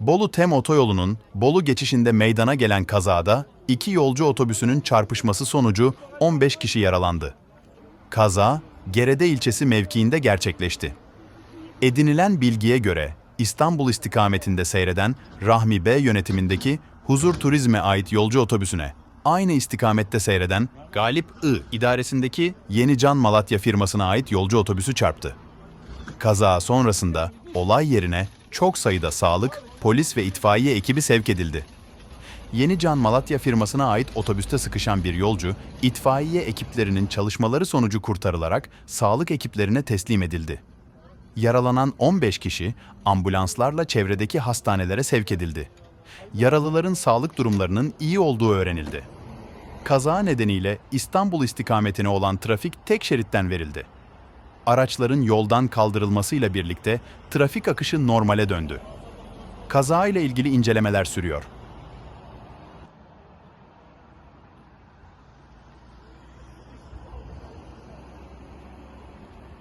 Bolu-Tem otoyolunun Bolu geçişinde meydana gelen kazada iki yolcu otobüsünün çarpışması sonucu 15 kişi yaralandı. Kaza, Gerede ilçesi mevkiinde gerçekleşti. Edinilen bilgiye göre İstanbul istikametinde seyreden Rahmi B yönetimindeki Huzur Turizm'e ait yolcu otobüsüne aynı istikamette seyreden Galip I idaresindeki Yenican Malatya firmasına ait yolcu otobüsü çarptı. Kaza sonrasında olay yerine çok sayıda sağlık, polis ve itfaiye ekibi sevk edildi. Yenican Malatya firmasına ait otobüste sıkışan bir yolcu, itfaiye ekiplerinin çalışmaları sonucu kurtarılarak sağlık ekiplerine teslim edildi. Yaralanan 15 kişi ambulanslarla çevredeki hastanelere sevk edildi. Yaralıların sağlık durumlarının iyi olduğu öğrenildi. Kaza nedeniyle İstanbul istikametine olan trafik tek şeritten verildi. Araçların yoldan kaldırılmasıyla birlikte trafik akışı normale döndü. Kaza ile ilgili incelemeler sürüyor.